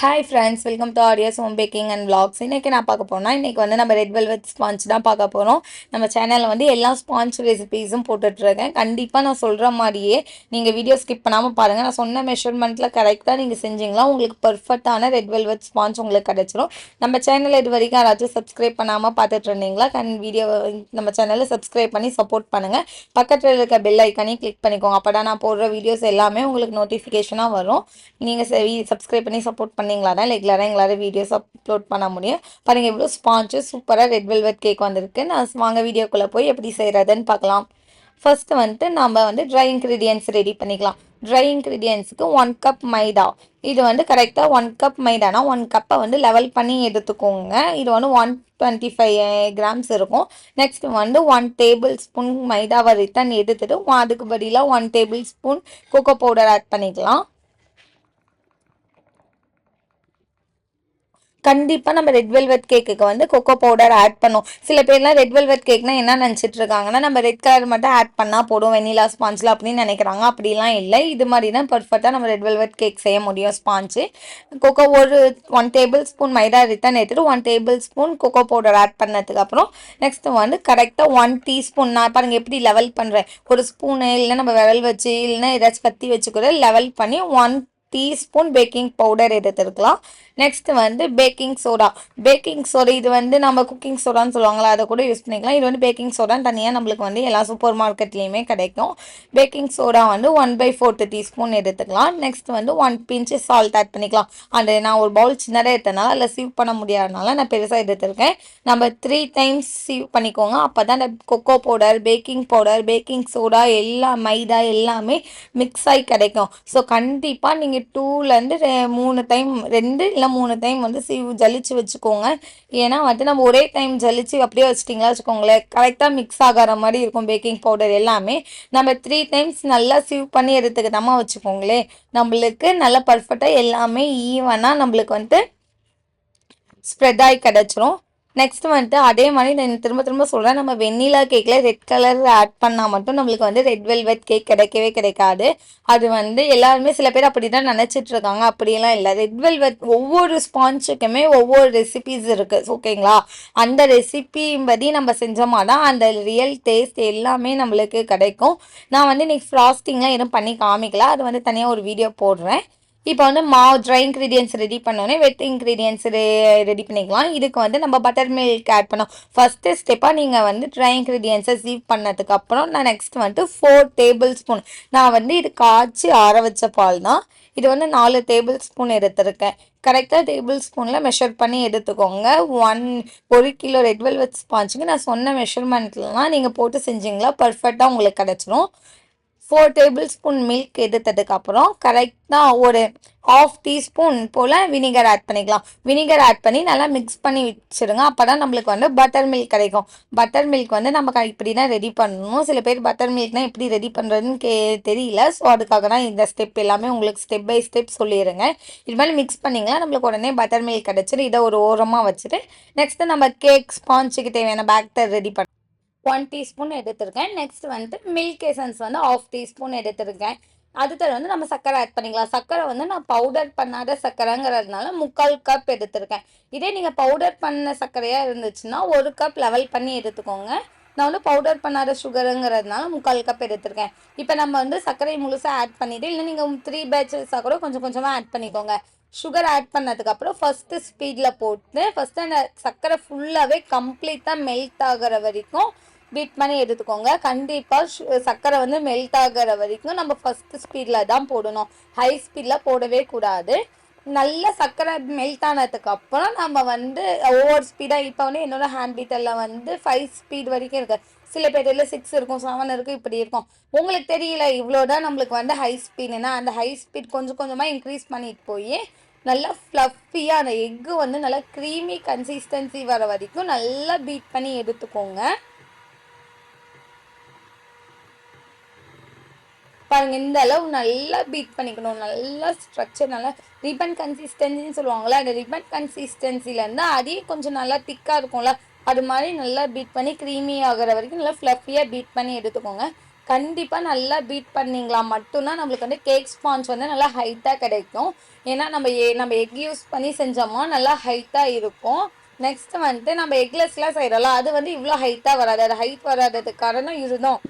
Hi friends welcome to audios home baking and vlogs. இன்றைக்கி நான் பார்க்க போனால் இன்றைக்கி வந்து நம்ம ரெட் வெல்வெட் ஸ்பாஞ்ச் தான் பார்க்க போகிறோம் நம்ம சேனலில் வந்து எல்லா ஸ்பாஞ்ச் ரெசிபீஸும் போட்டுட்ருக்கேன் கண்டிப்பாக நான் சொல்கிற மாதிரியே நீங்கள் வீடியோ ஸ்கிப் பண்ணாமல் பாருங்கள் நான் சொன்ன மெஷர்மெண்ட்டில் கரெக்டாக நீங்கள் செஞ்சீங்களா உங்களுக்கு பர்ஃபெக்டான ரெட் வெல்வெட் ஸ்பாஞ்ச் உங்களுக்கு கிடச்சிரும். நம்ம சேனல் இது வரைக்கும் யாராச்சும் சப்ஸ்கிரைப் பண்ணாமல் பார்த்துட்டு இருந்தீங்களா கண் வீடியோ நம்ம சேனலில் சப்ஸ்கிரைப் பண்ணி சப்போர்ட் பண்ணுங்கள் பக்கத்தில் இருக்க பெல் ஐக்கானையும் கிளிக் பண்ணிக்கோங்க. அப்போ தான் நான் போடுற வீடியோஸ் எல்லாமே உங்களுக்கு நோட்டிஃபிகேஷனாக வரும். நீங்கள் சப்ஸ்கிரைப் பண்ணி சப்போர்ட் பண்ணீங்களா? தான் ரெகுலராக எங்களால் வீடியோஸ் அப்லோட் பண்ண முடியும். பாருங்கள் எவ்வளோ ஸ்பாஞ்சு சூப்பராக ரெட் வெல்வெட் கேக் வந்திருக்கு. நான் வாங்க வீடியோக்குள்ளே போய் எப்படி செய்கிறதுன்னு பார்க்கலாம் ஃபஸ்ட்டு வந்துட்டு நம்ம வந்து ட்ரை இன்க்ரீடியன்ஸ் ரெடி பண்ணிக்கலாம். ட்ரை இன்க்ரீடியன்ஸுக்கு ஒன் கப் மைதா. இது வந்து கரெக்டாக ஒன் கப் மைதானா? ஒன் கப்பை வந்து லெவல் பண்ணி எடுத்துக்கோங்க. இது வந்து ஒன் டுவெண்ட்டி ஃபைவ் கிராம்ஸ் இருக்கும். நெக்ஸ்ட் வந்து ஒன் டேபிள் ஸ்பூன் மைதாவை ரிட்டன் எடுத்துட்டு அதுக்கு பதிலாக one tablespoon cocoa powder add பண்ணிக்கலாம். கண்டிப்பாக நம்ம ரெட் வெல்வெட் கேக்குக்கு வந்து கொக்கோ பவுடர் ஆட் பண்ணும். சில பேர்லாம் ரெட் வெல்வெட் கேக்னா என்ன நினச்சிட்டு இருக்காங்கன்னா நம்ம ரெட் கலர் மட்டும் ஆட் பண்ணால் போடும் வெனிலா ஸ்பாஞ்சில் அப்படின்னு நினைக்கிறாங்க. அப்படிலாம் இல்லை. இது மாதிரி தான் பர்ஃபெக்டாக நம்ம ரெட் வெல்வெட் கேக் செய்ய முடியும் ஸ்பாஞ்சு கொக்கோ ஒரு one tablespoon maida return எடுத்துகிட்டு one tablespoon cocoa powder add பண்ணதுக்கப்புறம் நெக்ஸ்ட்டு நெக்ஸ்ட் வந்து கரெக்டாக ஒன் டீஸ்பூன் நான் பாருங்கள் எப்படி லெவல் பண்ணுறேன் ஒரு ஸ்பூனு இல்லைன்னா நம்ம விரல் வச்சு இல்லைன்னா ஏதாச்சும் கத்தி வச்சு கூட லெவல் பண்ணி ஒன் டீஸ்பூன் பேக்கிங் பவுடர் எடுத்துருக்கலாம். நெக்ஸ்ட் வந்து பேக்கிங் சோடா. பேக்கிங் சோடா இது வந்து நம்ம குக்கிங் சோடான்னு சொல்லுவாங்களா அதை கூட யூஸ் பண்ணிக்கலாம். இது வந்து பேக்கிங் சோடான்னு தனியாக நம்மளுக்கு வந்து எல்லா சூப்பர் மார்க்கெட்லேயுமே கிடைக்கும். பேக்கிங் சோடா வந்து ஒன் பை ஃபோர்த்து டீஸ்பூன் எடுத்துக்கலாம். நெக்ஸ்ட் வந்து ஒன் பிஞ்சு சால்ட் ஆட் பண்ணிக்கலாம். அந்த நான் ஒரு பவுல் சின்னதாக எடுத்தனால அதில் சீவ் பண்ண முடியாதனால நான் பெருசாக எடுத்துருக்கேன். நம்ம த்ரீ டைம்ஸ் சீவ் பண்ணிக்கோங்க. அப்போ தான் அந்த cocoa powder baking powder baking soda எல்லா மைதா எல்லாமே மிக்ஸ் ஆகி கிடைக்கும். ஸோ கண்டிப்பாக நீங்கள் டூலேருந்து மூணு டைம் ரெண்டு இல்லை மூணு டைம் வந்து சீவ் ஜலிச்சு வச்சுக்கோங்க. ஏன்னா வந்து நம்ம ஒரே டைம் ஜலிச்சு அப்படியே வச்சிட்டிங்களா வச்சுக்கோங்களேன். கரெக்டாக மிக்ஸ் ஆகிற மாதிரி இருக்கும் பேக்கிங் பவுடர் எல்லாமே. நம்ம த்ரீ டைம்ஸ் நல்லா சீவ் பண்ணி எடுத்துக்கிட்டோமா வச்சுக்கோங்களேன். நம்மளுக்கு நல்லா பர்ஃபெக்டாக எல்லாமே ஈவனாக நம்மளுக்கு வந்துட்டு ஸ்ப்ரெட் ஆகி கிடச்சிரும். நெக்ஸ்ட் வந்துட்டு அதே மாதிரி நான் திரும்ப திரும்ப சொல்கிறேன் நம்ம வெண்ணிலா கேக்கில் ரெட் கலர் ஆட் பண்ணால் மட்டும் நம்மளுக்கு வந்து ரெட் வெல்வெட் கேக் கிடைக்கவே கிடைக்காது. அது வந்து எல்லாருமே சில பேர் அப்படி தான் நினச்சிட்டு இருக்காங்க. அப்படியெல்லாம் இல்லை. ரெட் வெல்வெட் ஒவ்வொரு ஸ்பான்ஸுக்குமே ஒவ்வொரு ரெசிபிஸ் இருக்குது ஓகேங்களா அந்த ரெசிபி படி நம்ம செஞ்சோமா தான் அந்த ரியல் டேஸ்ட் எல்லாமே நம்மளுக்கு கிடைக்கும். நான் வந்து இன்னைக்கு ஃப்ராஸ்டிங்லாம் எதுவும் பண்ணி காமிக்கல. அது வந்து தனியாக ஒரு வீடியோ போடுறேன். இப்போ வந்து மாவு ட்ரை இன்க்ரீடியன்ஸ் ரெடி பண்ணோன்னே வெட் இன்க்ரீடியன்ஸ் ரெடி பண்ணிக்கலாம். இதுக்கு வந்து நம்ம பட்டர் மில்க் ஆட் பண்ணோம். ஃபஸ்ட்டு ஸ்டெப்பாக நீங்கள் வந்து ட்ரை இன்க்ரீடியன்ஸை சீவ் பண்ணதுக்கப்புறம் நான் நெக்ஸ்ட் வந்துட்டு ஃபோர் டேபிள் ஸ்பூன் நான் வந்து இது காய்ச்சி ஆற வச்ச பால் தான். இது வந்து நாலு டேபிள் ஸ்பூன் எடுத்திருக்கேன். கரெக்டாக டேபிள் ஸ்பூனில் மெஷர் பண்ணி எடுத்துக்கோங்க. ஒன் ஒரு கிலோ ரெட் வெல்வெட் ஸ்பாஞ்சுக்கு நான் சொன்ன மெஷர்மெண்ட்லாம் நீங்கள் போட்டு செஞ்சீங்களா பர்ஃபெக்டாக உங்களுக்கு கிடச்சிரும். ஃபோர் டேபிள் ஸ்பூன் மில்க் எடுத்ததுக்கு அப்புறம் கரெக்டாக ஒரு ஆஃப் டீஸ்பூன் போல் வினிகர் ஆட் பண்ணிக்கலாம். வினிகர் ஆட் பண்ணி நல்லா மிக்ஸ் பண்ணி வச்சுருங்க. அப்போ தான் நம்மளுக்கு வந்து பட்டர் மில்க் கிடைக்கும். பட்டர் மில்க் வந்து நம்ம இப்படி தான் ரெடி பண்ணணும். சில பேர் பட்டர் மில்க்னால் எப்படி ரெடி பண்ணுறதுன்னு கே தெரியல. ஸோ அதுக்காக தான் இந்த ஸ்டெப் எல்லாமே உங்களுக்கு ஸ்டெப் பை ஸ்டெப் சொல்லிடுங்க இது மாதிரி மிக்ஸ் பண்ணிங்களா நம்மளுக்கு உடனே பட்டர் மில்க் கிடச்சிட்டு இதை ஒரு ஓரமாக வச்சுட்டு நெக்ஸ்ட்டு நம்ம கேக் ஸ்பாஞ்சுக்கு தேவையான பேக்டர் ரெடி பண்ண ஒன் டீஸ்பூன் எடுத்திருக்கேன். நெக்ஸ்ட் வந்து மில்க் எசன்ஸ் வந்து ஆஃப் டீஸ்பூன் எடுத்திருக்கேன். அடுத்தது வந்து நம்ம சர்க்கரை ஆட் பண்ணிக்கலாம். சர்க்கரை வந்து நான் பவுடர் பண்ணாத சர்க்கரைங்கிறதுனால முக்கால் கப் எடுத்திருக்கேன். இதே நீங்கள் பவுடர் பண்ண சர்க்கரையாக இருந்துச்சுன்னா ஒரு கப் லெவல் பண்ணி எடுத்துக்கோங்க. நான் வந்து பவுடர் பண்ணாத சுகருங்கிறதுனால முக்கால் கப் எடுத்திருக்கேன். இப்போ நம்ம வந்து சர்க்கரை முழுசாக ஆட் பண்ணிவிட்டு இல்லை நீங்கள் த்ரீ பேட்சஸாக கூட கொஞ்சம் கொஞ்சமாக ஆட் பண்ணிக்கோங்க. சுகர் ஆட் பண்ணதுக்கப்புறம் ஃபஸ்ட்டு ஸ்பீடில் போட்டு ஃபஸ்ட்டு அந்த சர்க்கரை ஃபுல்லாகவே கம்ப்ளீட்டாக மெல்ட் ஆகிற வரைக்கும் பீட் பண்ணி எடுத்துக்கோங்க. கண்டிப்பாக சர்க்கரை வந்து மெல்ட் ஆகிற வரைக்கும் நம்ம ஃபஸ்ட்டு ஸ்பீடில் தான் போடணும். ஹை ஸ்பீடில் போடவே கூடாது. நல்ல சர்க்கரை மெல்ட் ஆனதுக்கு அப்புறம் நம்ம வந்து ஓவர் ஸ்பீடாக இப்போ வந்து என்னோட ஹேண்ட் பீட்டரில் வந்து ஃபைவ் ஸ்பீட் வரைக்கும் இருக்குது சில பேரில் சிக்ஸ் இருக்கும் செவன் இருக்கும் இப்படி இருக்கும். உங்களுக்கு தெரியல இவ்வளோதான் நம்மளுக்கு வந்து ஹை ஸ்பீடுனா அந்த ஹை ஸ்பீட் கொஞ்சம் கொஞ்சமாக இன்க்ரீஸ் பண்ணிட்டு போய் நல்லா ஃப்ளஃபியாக அந்த எக்கு வந்து நல்லா க்ரீமி கன்சிஸ்டன்சி வர வரைக்கும் நல்லா பீட் பண்ணி எடுத்துக்கோங்க. பாருங்க இந்த அளவு நல்லா பீட் பண்ணிக்கணும். நல்லா ஸ்ட்ரக்சர் நல்லா ரிப்பன் கன்சிஸ்டன்சின்னு சொல்லுவாங்கள்ல அந்த ரிப்பன் கன்சிஸ்டன்சிலேருந்து அதே கொஞ்சம் நல்லா திக்காக இருக்கும்ல. அது மாதிரி நல்லா பீட் பண்ணி க்ரீமி ஆகிற வரைக்கும் நல்லா ஃப்ளஃபியாக பீட் பண்ணி எடுத்துக்கோங்க. கண்டிப்பாக நல்லா பீட் பண்ணிங்களா மட்டும்தான் நம்மளுக்கு வந்து கேக் ஸ்பான்ஸ் வந்து நல்லா ஹைட்டாக கிடைக்கும். ஏன்னா நம்ம ஏ நம்ம எக் யூஸ் பண்ணி செஞ்சோமோ நல்லா ஹைட்டாக இருக்கும். நெக்ஸ்ட் வந்துட்டு நம்ம எக்லெஸ்லாம் செய்கிறோம்ல அது வந்து இவ்வளோ ஹைட்டாக வராது. அது ஹைட் வராததுக்கு காரணம் இதுதான்.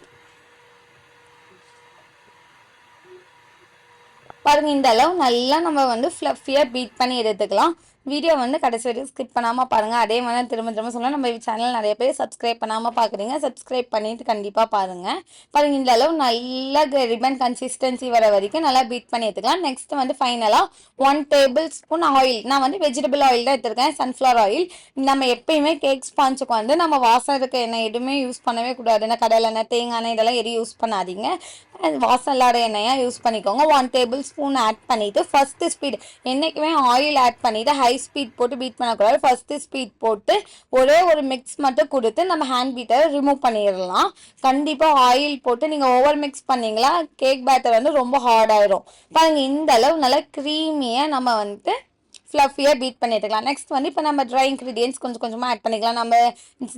பாருங்க இந்த அளவு நல்லா நம்ம வந்து ஃப்ளஃபியாக பீட் பண்ணி எடுத்துக்கலாம். வீடியோ வந்து கடைசி வரைக்கும் ஸ்கிப் பண்ணாமல் பாருங்கள் அதே மாதிரி திரும்ப திரும்ப சொல்லலாம் நம்ம சேனல் நிறைய பேர் சப்ஸ்கிரைப் பண்ணாமல் பார்க்குறீங்க சப்ஸ்கிரைப் பண்ணிட்டு கண்டிப்பாக பாருங்கள் பாருங்கள் இந்த அளவு நல்லா ரிபன் கன்சிஸ்டன்சி வர வரைக்கும் நல்லா பீட் பண்ணி எடுத்துக்கலாம். நெக்ஸ்ட் வந்து ஃபைனலாக ஒன் டேபிள் ஸ்பூன் ஆயில் நான் வந்து வெஜிடபிள் ஆயில் தான் எடுத்துருக்கேன். சன்ஃப்ளவர் ஆயில் நம்ம எப்பயுமே கேக் ஸ்பாஞ்சுக்கு வந்து நம்ம வாசம் இருக்க எண்ணெய் எதுவுமே யூஸ் பண்ணவே கூடாது. என்ன கடலை எண்ணெய் தேங்காய் எண்ணெய் இதெல்லாம் எதுவும் யூஸ் பண்ணாதீங்க. வாசம் இல்லாத எண்ணெயாக யூஸ் பண்ணிக்கோங்க. ஒன் டேபிள் ஸ்பூன் ஆட் பண்ணிவிட்டு ஃபஸ்ட்டு ஸ்பீட் என்றைக்குமே ஆயில் ஆட் பண்ணிவிட்டு ஹை ஸ்பீட் போட்டு பீட் பண்ணக்கூடாது. ஃபஸ்ட்டு ஸ்பீட் போட்டு ஒரே ஒரு மிக்ஸ் மட்டும் கொடுத்து நம்ம ஹேண்ட் பீட்டரை ரிமூவ் பண்ணிடலாம். கண்டிப்பாக ஆயில் போட்டு நீங்கள் ஓவர் மிக்ஸ் பண்ணிங்களா கேக் பேட்டர் வந்து ரொம்ப ஹார்ட் ஆயிரும். பாருங்கள் இந்த அளவு நல்லா க்ரீமியாக நம்ம வந்துட்டு ஃப்ளஃபியாக பீட் பண்ணி எடுத்துக்கலாம் நெக்ஸ்ட் வந்து இப்போ நம்ம ட்ரை இன்க்ரீடியன்ஸ் கொஞ்சம் கொஞ்சமாக ஆட் பண்ணிக்கலாம். நம்ம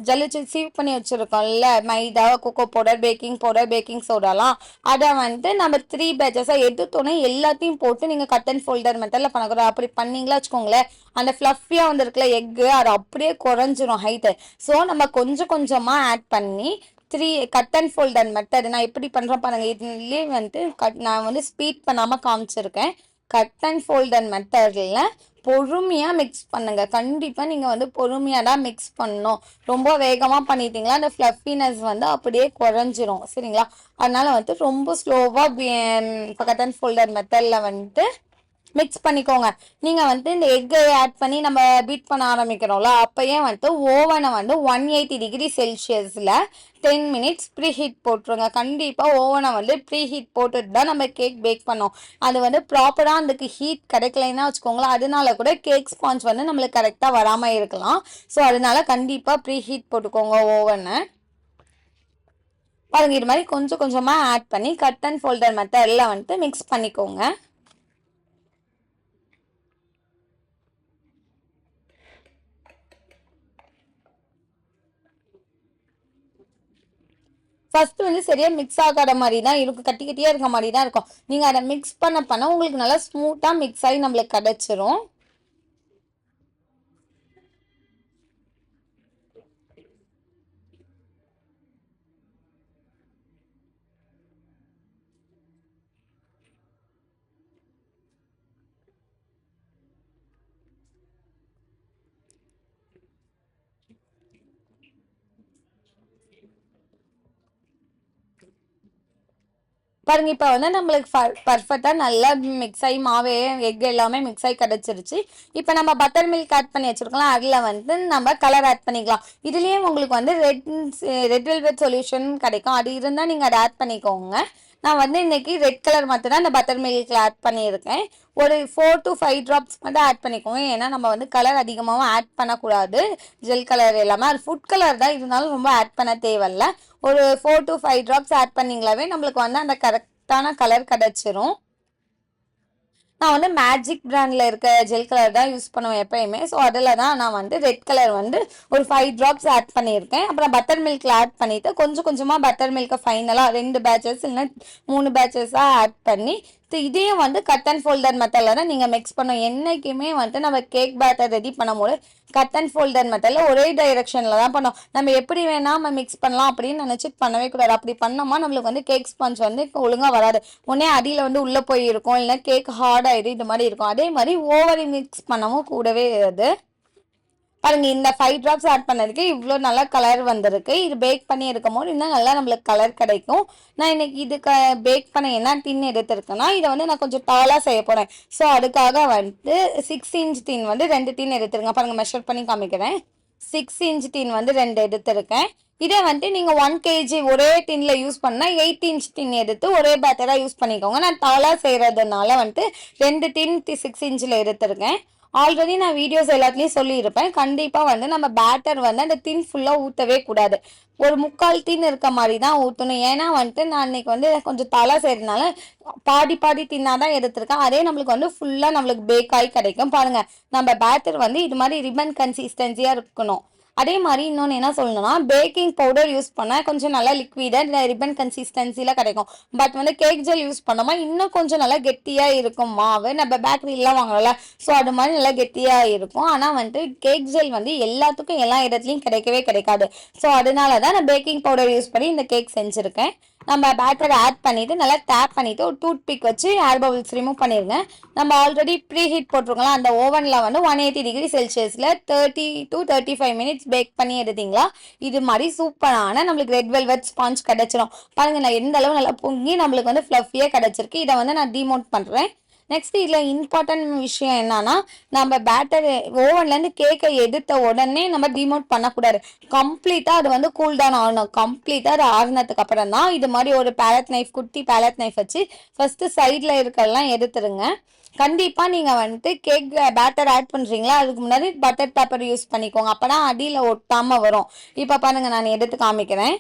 ஜல்லிச்சு சீவ் பண்ணி வச்சுருக்கோம்ல maida cocoa powder baking powder baking சோடாலாம் அதை வந்து நம்ம த்ரீ பேச்சஸாக எடுத்தோன்னே எல்லாத்தையும் போட்டு நீங்கள் கட் அண்ட் ஃபோல்டர் மெத்தடில் பண்ணக்கூடாது. அப்படி பண்ணிங்களா வச்சுக்கோங்களேன் அந்த ஃப்ளஃபியாக வந்துருக்குல எக்கு அது அப்படியே குறைஞ்சிரும் ஹைட்டு ஸோ நம்ம கொஞ்சம் கொஞ்சமாக ஆட் பண்ணி three cut and folder method நான் எப்படி பண்ணுறேன் பாருங்கள் இதுலேயே வந்துட்டு கட் நான் வந்து ஸ்பீட் பண்ணாமல் காமிச்சிருக்கேன். கட் அண்ட் ஃபோல்டர் மெத்தடில் பொறுமையாக மிக்ஸ் பண்ணுங்கள் கண்டிப்பாக நீங்கள் வந்து பொறுமையாக தான் மிக்ஸ் பண்ணணும். ரொம்ப வேகமாக பண்ணிட்டீங்களா அந்த ஃப்ளஃபினஸ் வந்து அப்படியே குறைஞ்சிரும். சரிங்களா? அதனால் வந்து ரொம்ப ஸ்லோவாக இப்போ கட் அண்ட் ஃபோல்டர் மெத்தடில் வந்துட்டு மிக்ஸ் பண்ணிக்கோங்க. நீங்கள் வந்து இந்த எக்கை ஆட் பண்ணி நம்ம பீட் பண்ண ஆரம்பிக்கிறோம்ல அப்போயே வந்துட்டு ஓவனை வந்து ஒன் எயிட்டி டிகிரி செல்சியஸில் டென் மினிட்ஸ் ப்ரீ ஹீட் போட்டுருங்க. கண்டிப்பாக ஓவனை வந்து ப்ரீ ஹீட் போட்டுட்டு தான் நம்ம கேக் பேக் பண்ணோம். அது வந்து ப்ராப்பராக அதுக்கு ஹீட் கிடைக்கலைன்னா வச்சுக்கோங்களேன் அதனால கூட கேக் ஸ்பாஞ்ச் வந்து நம்மளுக்கு கரெக்டாக வராமல் இருக்கலாம். ஸோ அதனால கண்டிப்பாக ப்ரீ ஹீட் போட்டுக்கோங்க ஓவனை பாருங்க இது மாதிரி கொஞ்சம் கொஞ்சமாக ஆட் பண்ணி கட் அண்ட் ஃபோல்டர் மெத்தடில் வந்துட்டு மிக்ஸ் பண்ணிக்கோங்க. ஃபர்ஸ்ட் வந்து சரியா மிக்ஸ் ஆகாத மாதிரி தான் இருக்கும் கட்டி கட்டியா இருக்க மாதிரி தான் இருக்கும். நீங்க அதை மிக்ஸ் பண்ண பண்ண உங்களுக்கு நல்லா ஸ்மூத்தா மிக்ஸ் ஆகி நம்மளுக்கு கிடைச்சிரும். பாருங்க இப்போ வந்து நம்மளுக்கு பர்ஃபெக்டாக நல்லா மிக்ஸ் ஆகி மாவே எக் எல்லாமே மிக்ஸ் ஆகி கிடச்சிருச்சு. இப்போ நம்ம பட்டர் மில்க் ஆட் பண்ணி வச்சுருக்கலாம். அதில் வந்து நம்ம கலர் ஆட் பண்ணிக்கலாம். இதுலேயே உங்களுக்கு வந்து ரெட் ரெட் வெல்வெட் சொல்யூஷன் கிடைக்கும். அது இருந்தால் நீங்கள் அதை ஆட் பண்ணிக்கோங்க. நான் வந்து இன்னைக்கு ரெட் கலர் மட்டும் தான் இந்த பட்டர் மில்கில் ஆட் பண்ணியிருக்கேன். ஒரு ஃபோர் டு ஃபைவ் ட்ராப்ஸ் மட்டும் ஆட் பண்ணிக்கோங்க ஏன்னா நம்ம வந்து கலர் அதிகமாகவும் ஆட் பண்ணக்கூடாது. ஜெல் கலர் எல்லாமே. அது ஃபுட் கலர் தான். இருந்தாலும் ரொம்ப ஆட் பண்ண தேவையில்ல. ஒரு four to five drops add பண்ணிங்களாவே நம்மளுக்கு வந்து அந்த கரெக்டான கலர் கிடச்சிரும். நான் வந்து மேஜிக் பிராண்டில் இருக்க ஜெல் கலர் தான் யூஸ் பண்ணுவேன் எப்பயுமே. ஸோ அதில் தான் நான் வந்து ரெட் கலர் வந்து ஒரு ஃபைவ் ட்ராப்ஸ் ஆட் பண்ணியிருக்கேன். அப்புறம் பட்டர் மில்கில் ஆட் பண்ணிவிட்டு கொஞ்சம் கொஞ்சமாக பட்டர் மில்கை ஃபைனலாக ரெண்டு பேட்சஸ் இல்லைன்னா மூணு பேட்சஸாக ஆட் பண்ணி இதையும் வந்து கட் அண்ட் ஃபோல்டர் மெத்தடில் தான் நீங்கள் மிக்ஸ் பண்ணும் என்றைக்குமே வந்து நம்ம கேக் பேட்டர் ரெடி பண்ணும்போது கட் அண்ட் ஃபோல்டர் மெத்தடில் ஒரே டைரெக்ஷனில் தான் பண்ணோம் நம்ம எப்படி வேணால் நம்ம மிக்ஸ் பண்ணலாம் அப்படின்னு நினச்சி பண்ணவே கூடாது. அப்படி பண்ணோமா நம்மளுக்கு வந்து கேக் ஸ்பாஞ்ச் வந்து ஒழுங்காக வராது. உடனே அடியில் வந்து உள்ளே போய் இருக்கும் இல்லைன்னா கேக் ஹார்டாகிடு இது மாதிரி இருக்கும். அதே மாதிரி ஓவரி மிக்ஸ் பண்ணவும் கூடவே அது பாருங்க இந்த ஃபைவ் ட்ராப்ஸ் ஆட் பண்ணதுக்கு இவ்வளோ நல்லா கலர் வந்திருக்கு. இது பேக் பண்ணி இருக்கும் போது இன்னும் நல்லா நம்மளுக்கு கலர் கிடைக்கும். நான் இன்னைக்கு இதுக்கு பேக் பண்ண என்ன டின் எடுத்திருக்கேன்னா இதை வந்து நான் கொஞ்சம் டாலாக செய்ய போகிறேன் ஸோ அதுக்காக வந்துட்டு சிக்ஸ் இன்ச் டின் வந்து ரெண்டு டின் எடுத்துருங்க பாருங்க மெஷர் பண்ணி காமிக்கிறேன். சிக்ஸ் இன்ச் டின் வந்து ரெண்டு எடுத்திருக்கேன். இதே வந்துட்டு நீங்கள் ஒன் கேஜி ஒரே டின்ல யூஸ் பண்ணால் எயிட் இன்ச் டின் எடுத்து ஒரே பேட்டராக யூஸ் பண்ணிக்கோங்க. நான் டாலாக செய்கிறதுனால வந்துட்டு ரெண்டு டின் சிக்ஸ் இன்ச்சில் எடுத்திருக்கேன். ஆல்ரெடி நான் வீடியோஸ் எல்லாத்துலேயும் சொல்லியிருப்பேன். கண்டிப்பாக வந்து நம்ம பேட்டர் வந்து அந்த தின் ஃபுல்லாக ஊற்றவே கூடாது. ஒரு முக்கால் தின் இருக்க மாதிரி தான் ஊற்றணும் ஏன்னா வந்துட்டு நான் இன்னைக்கு வந்து கொஞ்சம் தலை செய்யறதுனால பாடி பாடி தின்னாக தான் எடுத்திருக்கேன். அதே நம்மளுக்கு வந்து ஃபுல்லாக நம்மளுக்கு பேக் ஆகி கிடைக்கும். பாருங்கள் நம்ம பேட்டர் வந்து இது மாதிரி ரிபன் கன்சிஸ்டன்சியாக இருக்கணும். அதே மாதிரி இன்னொன்று என்ன சொல்லணும்னா பேக்கிங் பவுடர் யூஸ் பண்ணால் கொஞ்சம் நல்லா லிக்விடாக ரிப்பன் கன்சிஸ்டன்சியில் கிடைக்கும். பட் வந்து கேக் ஜெல் யூஸ் பண்ணோமா இன்னும் கொஞ்சம் நல்லா கெட்டியாக இருக்கும். மாவு நம்ம பேக்கரிலாம் வாங்கல ஸோ அது மாதிரி நல்லா கெட்டியாக இருக்கும். ஆனால் வந்துட்டு கேக் ஜெல் வந்து எல்லாத்துக்கும் எல்லா இடத்துலையும் கிடைக்கவே கிடைக்காது. ஸோ அதனால தான் நான் பேக்கிங் பவுடர் யூஸ் பண்ணி இந்த கேக் செஞ்சுருக்கேன். நம்ம பேட்டரை ஆட் பண்ணிவிட்டு நல்லா டேப் பண்ணிவிட்டு ஒரு டூத் பிக் வச்சு ஏர் பவுல்ஸ் ரிமூவ் பண்ணிடுங்க நம்ம ஆல்ரெடி ப்ரீ ஹீட் போட்டிருக்கலாம் அந்த ஓவனில் வந்து ஒன் எயிட்டி டிகிரி செல்சியஸில் thirty to thirty five minutes bake பண்ணி எடுத்தீங்களா? இது மாதிரி சூப்பரான நம்மளுக்கு ரெட் வெல்வெட் ஸ்பாஞ்ச் கிடச்சிரும். பாருங்கள் நான் எந்த அளவு நல்லா பொங்கி நம்மளுக்கு வந்து ஃப்ளஃபியாக கிடச்சிருக்கு. இதை வந்து நான் டிமோட் பண்ணுறேன் நெக்ஸ்ட் இதில் இம்பார்ட்டன்ட் விஷயம் என்னன்னா நம்ம பேட்டர் ஓவன்லேருந்து கேக்கை எடுத்த உடனே நம்ம டிமோட் பண்ணக்கூடாது. கம்ப்ளீட்டாக அது வந்து கூல் டவுன் ஆகணும். கம்ப்ளீட்டாக அது ஆறுனதுக்கு அப்புறம் தான் இது மாதிரி ஒரு பேலட் நைஃப் குட்டி பேலட் நைஃப் வச்சு ஃபஸ்ட்டு சைடில் இருக்கலாம் எடுத்துருங்க. கண்டிப்பாக நீங்கள் வந்துட்டு கேக் பேட்டர் ஆட் பண்ணுறீங்களா அதுக்கு முன்னாடி பட்டர் பேப்பர் யூஸ் பண்ணிக்கோங்க. அப்போ தான் அடியில் ஒட்டாமல் வரும். இப்போ பாருங்கள் நான் எடுத்து காமிக்கிறேன்.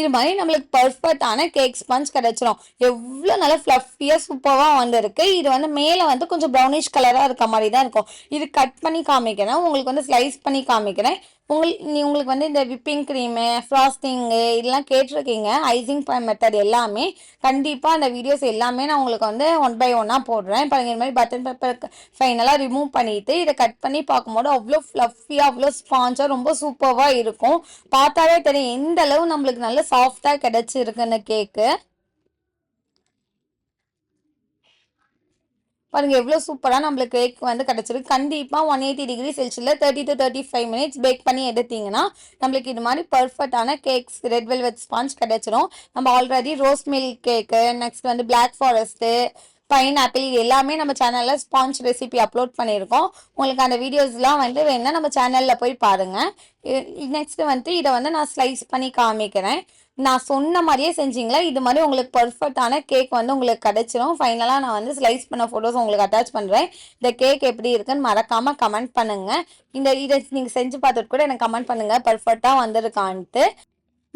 இது மாதிரி நம்மளுக்கு பர்ஃபெக்டான கேக் ஸ்பஞ்ச் கிடைச்சிரும். எவ்வளோ நல்லா ஃப்ளஃபியாக சூப்பராக வந்திருக்கு. இது வந்து மேலே வந்து கொஞ்சம் ப்ரௌனிஷ் கலராக இருக்க மாதிரி தான் இருக்கும். இது கட் பண்ணி காமிக்கிறேன். உங்களுக்கு வந்து ஸ்லைஸ் பண்ணி காமிக்கிறேன். உங்களுக்கு நீ உங்களுக்கு வந்து இந்த விப்பிங் க்ரீமு ஃப்ராஸ்டிங்கு இதெல்லாம் கேட்டிருக்கீங்க. ஐசிங் மெத்தட் எல்லாமே. கண்டிப்பாக அந்த வீடியோஸ் எல்லாமே நான் உங்களுக்கு வந்து ஒன் பை ஒன்னாக போடுறேன். இப்போ இந்த மாதிரி பட்டன் பேப்பர் ஃபைனலாக ரிமூவ் பண்ணிவிட்டு இதை கட் பண்ணி பார்க்கும்போது அவ்வளோ ஃப்ளஃபியாக அவ்வளோ ஸ்பான்ஸாக ரொம்ப சூப்பராக இருக்கும். பார்த்தாலே தெரியும் எந்த அளவு நம்மளுக்கு நல்ல சாஃப்டாக கிடச்சிருக்குன்னு கேக்கு. பாருங்கள் எவ்வளோ சூப்பராக நம்மளுக்கு கேக் வந்து கிடச்சிருக்கு. கண்டிப்பாக one eighty degree செல்சியில் thirty to thirty five minutes bake பண்ணி எடுத்தீங்கன்னா நம்மளுக்கு இது மாதிரி பர்ஃபெக்டான கேக்ஸ் ரெட் வெல்வெட் ஸ்பான்ஸ் கிடச்சிரும். நம்ம already rose milk cake next வந்து பிளாக் ஃபாரஸ்ட்டு பைன் ஆப்பிள் இது எல்லாமே நம்ம சேனலில் ஸ்பான்ச் ரெசிபி அப்லோட் பண்ணியிருக்கோம். உங்களுக்கு அந்த வீடியோஸ்லாம் வந்து வேணால் நம்ம சேனலில் போய் பாருங்கள் நெக்ஸ்ட்டு வந்துட்டு இதை வந்து நான் ஸ்லைஸ் பண்ணி காமிக்கிறேன். நான் சொன்ன மாதிரியே செஞ்சீங்களா? இது மாதிரி உங்களுக்கு பர்ஃபெக்டான கேக் வந்து உங்களுக்கு கிடச்சிரும். ஃபைனலாக நான் வந்து ஸ்லைஸ் பண்ண ஃபோட்டோஸ் உங்களுக்கு அட்டாச் பண்ணுறேன் இந்த கேக் எப்படி இருக்குன்னு மறக்காமல் கமெண்ட் பண்ணுங்கள் இந்த இதை நீங்கள் செஞ்சு பார்த்துட்டு கூட எனக்கு கமெண்ட் பண்ணுங்கள் பர்ஃபெக்டாக வந்திருக்கான்ட்டு.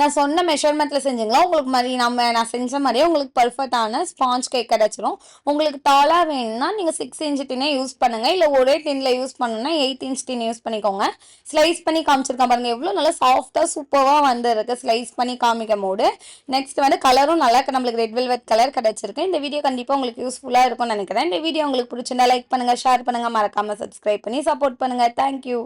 நான் சொன்ன மெஷர்மெண்ட்டில் செஞ்சுங்களா? உங்களுக்கு மாதிரி நம்ம நான் செஞ்ச மாதிரியே உங்களுக்கு பர்ஃபெக்டான ஸ்பாஞ்ச் கேக் கிடச்சிரும். உங்களுக்கு தாளாக வேணும்னா நீங்கள் சிக்ஸ் இன்ச் டின்னே யூஸ் பண்ணுங்கள் இல்லை ஒரே டின்னில் யூஸ் பண்ணணும்னா எயிட் இன்ச் டின் யூஸ் பண்ணிக்கோங்க. ஸ்லைஸ் பண்ணி காமிச்சிருக்கேன் பாருங்கள் எவ்வளோ நல்லா சாஃப்டாக சூப்பராக வந்துருக்கு. ஸ்லைஸ் பண்ணி காமிக்கும் போது. நெக்ஸ்ட் வந்து கலரும் நல்லா நம்மளுக்கு ரெட் வெல்வெட் கலர் கிடச்சிருக்கு. இந்த வீடியோ கண்டிப்பாக உங்களுக்கு யூஸ்ஃபுல்லாக இருக்கும்னு நினைக்கிறேன். இந்த வீடியோ உங்களுக்கு பிடிச்சிருந்தா லைக் பண்ணுங்கள் ஷேர் பண்ணுங்கள் மறக்காமல் சப்ஸ்கிரைப் பண்ணி சப்போர்ட் பண்ணுங்கள் தேங்க்யூ